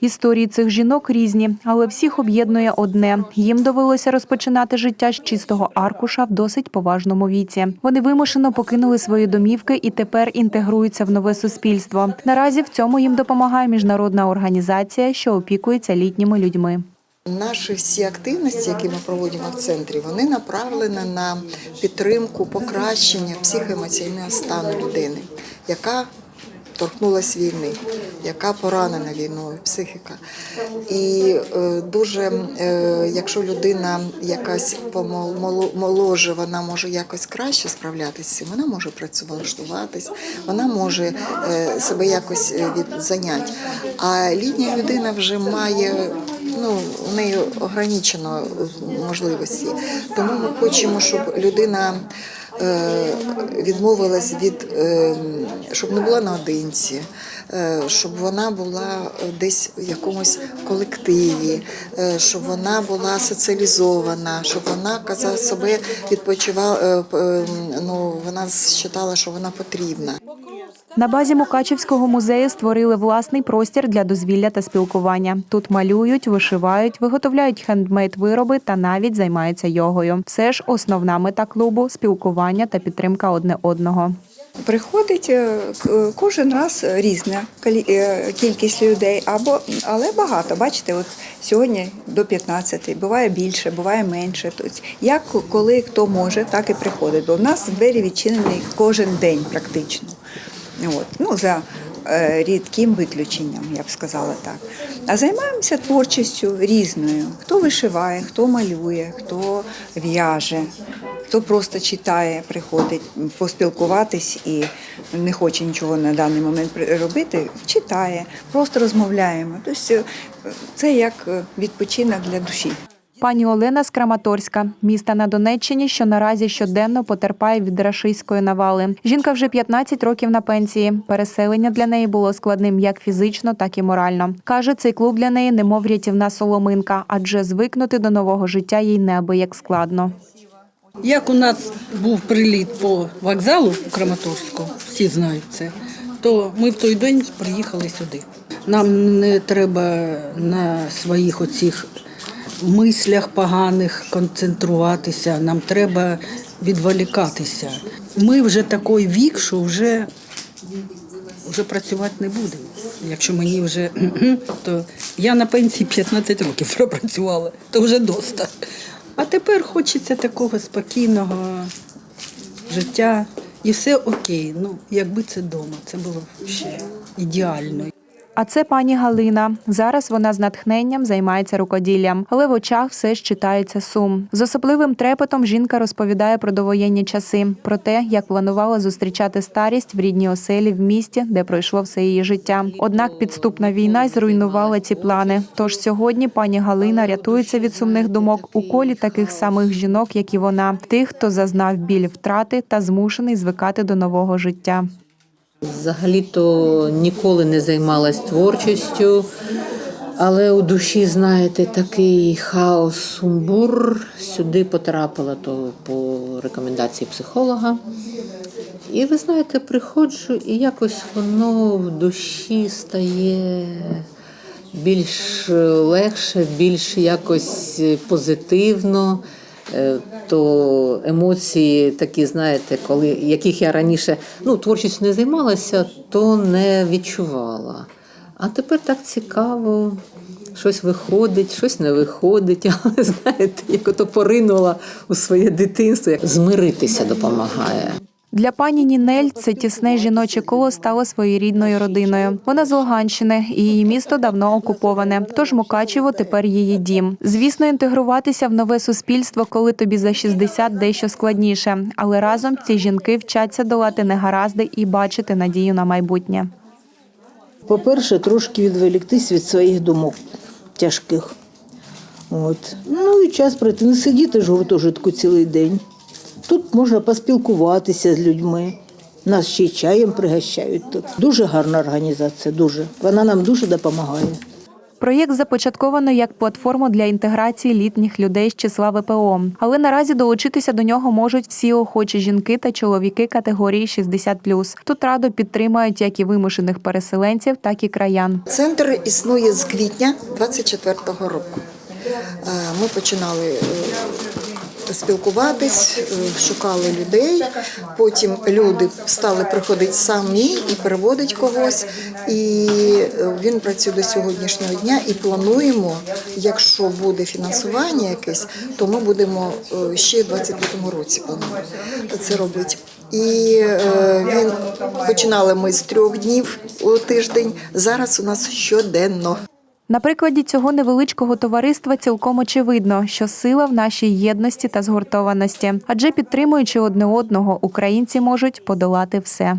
Історії цих жінок різні, але всіх об'єднує одне: їм довелося розпочинати життя з чистого аркуша в досить поважному віці. Вони вимушено покинули свої домівки і тепер інтегруються в нове суспільство. Наразі в цьому їм допомагає міжнародна організація, що опікується літніми людьми. Наші всі активності, які ми проводимо в центрі, вони направлені на підтримку, покращення психоемоційного стану людини, яка торкнулася війни, яка поранена війною, психіка. І е, дуже, е, якщо людина якась помол- моло- моложе, вона може якось краще справлятися, вона може працевлаштуватись, вона може е, себе якось е, від занять. А літня людина вже має ну, у неї ограничено е, можливості. Тому ми хочемо, щоб людина відмовилась від, е, щоб не була наодинці, е, щоб вона була десь в якомусь колективі, е, щоб вона була соціалізована, щоб вона казала себе відпочивала. е, п- е, Ну, вона вважала, що вона потрібна. На базі Мукачівського музею створили власний простір для дозвілля та спілкування. Тут малюють, вишивають, виготовляють хендмейд вироби та навіть займаються йогою. Все ж основна мета клубу спілкування та підтримка одне одного. Приходить е, кожен раз різна е, кількість людей, або але багато. Бачите, от сьогодні до 15, буває більше, буває менше. Тобто, як коли хто може, так і приходить. Бо в нас двері відчинені кожен день практично. От. Ну, за е, рідким виключенням, я б сказала так. А займаємося творчістю різною. Хто вишиває, хто малює, хто в'яже, хто просто читає, приходить поспілкуватись і не хоче нічого на даний момент робити, читає, просто розмовляємо. Тобто е, це як е, відпочинок для душі. Пані Олена з Краматорська, міста на Донеччині, що наразі щоденно потерпає від рашистської навали. Жінка вже 15 років на пенсії. Переселення для неї було складним як фізично, так і морально. Каже, цей клуб для неї немов рятівна соломинка, адже звикнути до нового життя їй неабияк складно. Як у нас був приліт по вокзалу у Краматорську, всі знають це, то ми в той день приїхали сюди. Нам не треба на своїх оцих мислях поганих концентруватися, нам треба відволікатися. Ми вже такий вік, що вже, вже працювати не будемо. Якщо мені вже то я на пенсії 15 років пропрацювала, то вже доста. А тепер хочеться такого спокійного життя. І все окей. Ну, якби це вдома, це було б ще ідеально. А це пані Галина. Зараз вона з натхненням займається рукоділлям, але в очах все ж читається сум. З особливим трепетом жінка розповідає про довоєнні часи, про те, як планувала зустрічати старість в рідній оселі в місті, де пройшло все її життя. Однак підступна війна зруйнувала ці плани. Тож сьогодні пані Галина рятується від сумних думок у колі таких самих жінок, як і вона, тих, хто зазнав біль втрати та змушений звикати до нового життя. Взагалі-то ніколи не займалась творчістю, але у душі, знаєте, такий хаос, сумбур. Сюди потрапила то по рекомендації психолога. І ви знаєте, приходжу, і якось воно в душі стає більш легше, більш якось позитивно. Е, То емоції такі, знаєте, коли яких я раніше ну, творчістю не займалася, то не відчувала. А тепер так цікаво, щось виходить, щось не виходить. Але знаєте, як ото поринула у своє дитинство, як змиритися допомагає. Для пані Нінель це тісне жіноче коло стало своєрідною родиною. Вона з Луганщини, і її місто давно окуповане. Тож Мукачево тепер її дім. Звісно, інтегруватися в нове суспільство, коли тобі за 60 дещо складніше. Але разом ці жінки вчаться долати негаразди і бачити надію на майбутнє. По-перше, трошки відволіктись від своїх думок тяжких. От. Ну і час пройти. Не сидіти ж гуртожитку цілий день. Тут можна поспілкуватися з людьми. Нас ще й чаєм пригощають тут. Дуже гарна організація, дуже. Вона нам дуже допомагає. Проєкт започатковано як платформу для інтеграції літніх людей з числа ВПО. Але наразі долучитися до нього можуть всі охочі жінки та чоловіки категорії 60+. Тут радо підтримають як і вимушених переселенців, так і краян. Центр існує з квітня 24-го року. Е, Ми починали е, спілкуватись, е, шукали людей. Потім люди стали приходити самі і переводить когось. І е, він працює до сьогоднішнього дня. І плануємо, якщо буде фінансування якесь, то ми будемо е, ще в 25-му році плануємо це робити. І він починали ми з трьох днів у тиждень. Зараз у нас щоденно. На прикладі цього невеличкого товариства цілком очевидно, що сила в нашій єдності та згуртованості, адже підтримуючи одне одного, українці можуть подолати все.